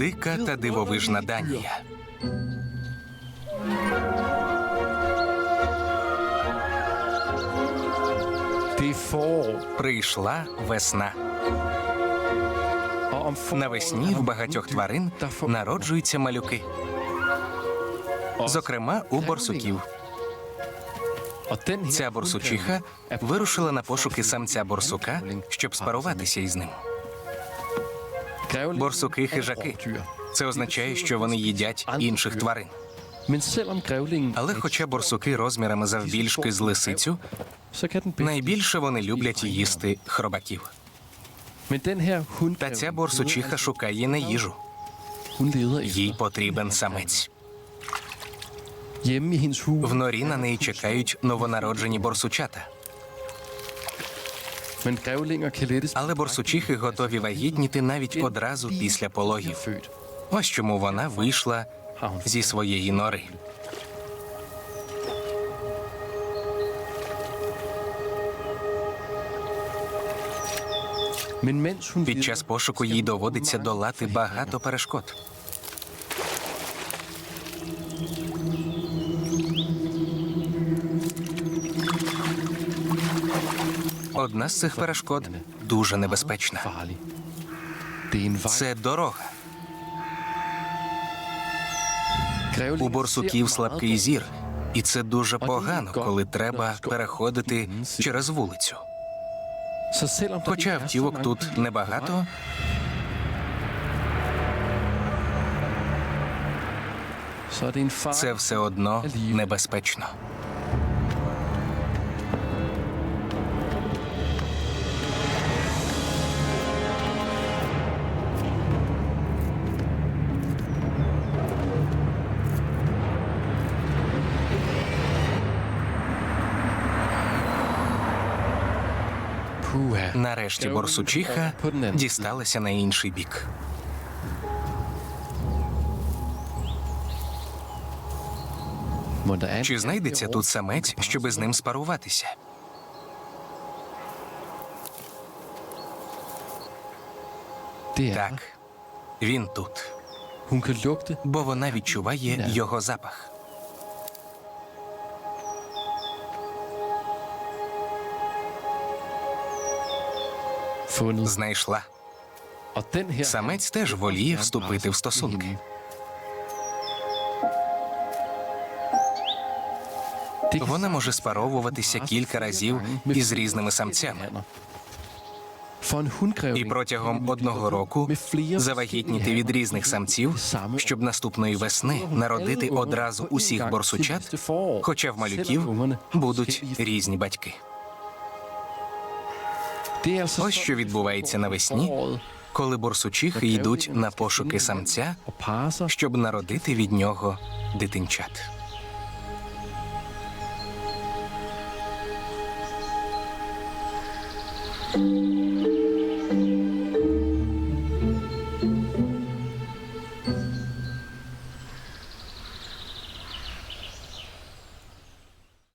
Дика та дивовижна Данія. Прийшла весна. Навесні в багатьох тварин народжуються малюки, зокрема у борсуків. Ця борсучиха вирушила на пошуки самця борсука, щоб спаруватися із ним. Борсуки хижаки. Це означає, що вони їдять інших тварин. Але хоча борсуки розмірами завбільшки з лисицю, найбільше вони люблять їсти хробаків. Та ця борсучиха шукає не їжу, їй потрібен самець. В норі на неї чекають новонароджені борсучата. Але борсучихи готові вагітніти навіть одразу після пологів. Ось чому вона вийшла зі своєї нори. Під час пошуку їй доводиться долати багато перешкод. Одна з цих перешкод дуже небезпечна. Це дорога. У борсуків слабкий зір, і це дуже погано, коли треба переходити через вулицю. Хоча автівок тут небагато, це все одно небезпечно. Нарешті борсучиха дісталася на інший бік. Чи знайдеться тут самець, щоби з ним спаруватися? Так, він тут, бо вона відчуває його запах. Знайшла. Самець теж воліє вступити в стосунки. Вона може спаровуватися кілька разів із різними самцями. І протягом одного року завагітніти від різних самців, щоб наступної весни народити одразу усіх борсучат, хоча в малюків будуть різні батьки. Ось що відбувається навесні, коли борсучихи йдуть на пошуки самця, щоб народити від нього дитинчат.